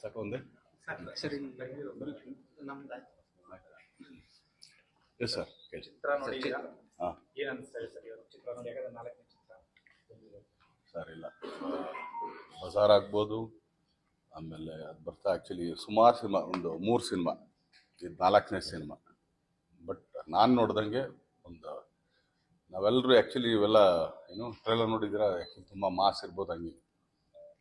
ಸಾಕು ಒಂದೇ ಸರಿ ನಮ್ದು ಎಸ್ ಸರ್ ಚಿತ್ರ ನೋಡಿ ಹಾಂ. ಏನು ಅನಿಸ್ತಾ ಸರ್ ಚಿತ್ರ ನೋಡಿ ಯಾಕಂದ್ರೆ ನಾಲ್ಕನೇ ಚಿತ್ರ. ಸರ್ ಇಲ್ಲ. ಬಜಾರ್ ಆಗ್ಬೋದು. ಆಮೇಲೆ ಅದು ಬರ್ತಾ ಆ್ಯಕ್ಚುಲಿ ಸುಮಾರು ಸಿನಿಮಾ ಒಂದು ಮೂರು ಸಿನಿಮಾ. ಇದು ನಾಲ್ಕನೇ ಸಿನಿಮಾ. ಬಟ್ ನಾನು ನೋಡ್ದಂಗೆ ಒಂದು ನಾವೆಲ್ಲರೂ ಆ್ಯಕ್ಚುಲಿ ಇವೆಲ್ಲ ಏನು ಟ್ರೈಲರ್ ನೋಡಿದ್ರೆ ಆ್ಯಕ್ಚುಲಿ ತುಂಬ ಮಾಸ್ ಇರ್ಬೋದು ಹಂಗೆ.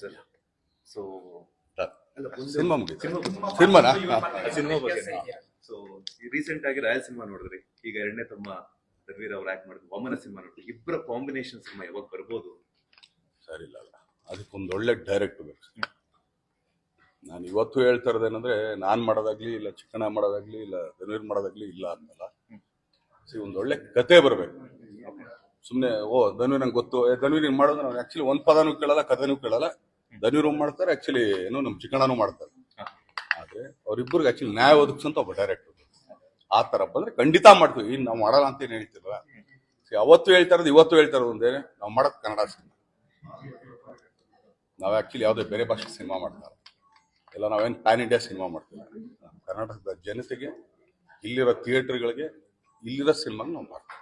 ಸರ್ ಸೊ ಸಿನಿಮಾ ಮುಗಿತು ಸಿನಿಮಾನಾ ಸಿನಿಮಾ ಬಗ್ಗೆ ಸೊ ರೀಸೆಂಟ್ ಆಗಿ ರಾಯಲ್ ಸಿನಿಮಾ ನೋಡಿದ್ರಿ. ಈಗ ಎರಡನೇ ತಮ್ಮ ರವೀರ್ ಅವ್ರು ಆಕ್ಟ್ ಮಾಡಿದ್ರು. ವಾಮನ ಸಿನಿಮಾ ನೋಡಿದ್ರಿ. ಇಬ್ಬರ ಕಾಂಬಿನೇಷನ್ ಸಿನಿಮಾ ಯಾವಾಗ ಬರ್ಬೋದು? ಸರಿ ಇಲ್ಲ ಅಲ್ಲ. ಅದಕ್ಕೊಂದು ಒಳ್ಳೆ ಡೈರೆಕ್ಟ್ ಬೇಕು. ನಾನು ಇವತ್ತು ಹೇಳ್ತಾ ಇರೋದೇನಂದ್ರೆ ನಾನು ಮಾಡೋದಾಗ್ಲಿ ಇಲ್ಲ ಚಿಕ್ಕಣ್ಣ ಮಾಡೋದಾಗ್ಲಿ ಇಲ್ಲ ರವೀರ್ ಮಾಡೋದಾಗ್ಲಿ ಇಲ್ಲ ಅನ್ನಲ್ಲ ಸಿ ಒಂದು ಒಳ್ಳೆ ಕತೆ ಬರಬೇಕು. ಸುಮ್ಮನೆ ಓ ಧನ್ವೀರ್ ನಂಗೆ ಗೊತ್ತು. ಏ ಏನು ಹಿಂಗ್ ಮಾಡೋದು ನಾವು ಆಕ್ಚುಲಿ ಒಂದು ಪದನೂ ಕೇಳಲ್ಲ ಕಥೆನೂ ಕೇಳಲ್ಲ. ಧನುವೀರ್ ಮಾಡ್ತಾರೆ ಆಕ್ಚುಲಿ ಏನು ನಮ್ಮ ಚಿಕ್ಕಣ್ಣನೂ ಮಾಡ್ತಾರೆ. ಆದ್ರೆ ಅವರಿಬ್ಬರಿಗೆ ಆಕ್ಚುಲಿ ನ್ಯಾಯ ಒದಗಿಸಂತ ಒಬ್ಬ ಡೈರೆಕ್ಟರ್ ಆ ತರ ಬಂದ್ರೆ ಖಂಡಿತ ಮಾಡ್ತೀವಿ. ಇನ್ನು ನಾವು ಮಾಡಲ್ಲ ಅಂತ ಏನು See, ಅವತ್ತು ಹೇಳ್ತಾ ಇರೋದು ಇವತ್ತು ಹೇಳ್ತಾ ಇರೋದು ಒಂದೇ ನಾವು ಮಾಡೋದು ಕನ್ನಡ ಸಿನಿಮಾ ನಾವು ಆ್ಯಕ್ಚುಲಿ ಯಾವುದೇ ಬೇರೆ ಭಾಷೆ ಸಿನಿಮಾ ಮಾಡ್ತಾರೆ ಇಲ್ಲ. ನಾವೇನು ಪ್ಯಾನ್ ಇಂಡಿಯಾ ಸಿನಿಮಾ ಮಾಡ್ತೀವಿ. ಕರ್ನಾಟಕದ ಜನತೆಗೆ ಇಲ್ಲಿರೋ ಥಿಯೇಟರ್ಗಳಿಗೆ ಇಲ್ಲಿರೋ ಸಿನಿಮಾ ನಾವು ಮಾಡ್ತೀವಿ.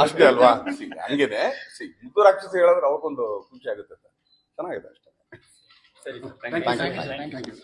ಅಷ್ಟೇ ಅಲ್ವಾ? ಹಂಗಿದೆ ಸಿ ಸಿ ಮುದುರಾಕ್ಷಸ್ ಹೇಳಿದ್ರೆ ಅವಕ್ಕೊಂದು ಖುಷಿ ಆಗುತ್ತೆ ಚೆನ್ನಾಗಿದೆ ಅಷ್ಟೇ. ಸರಿ. Thank you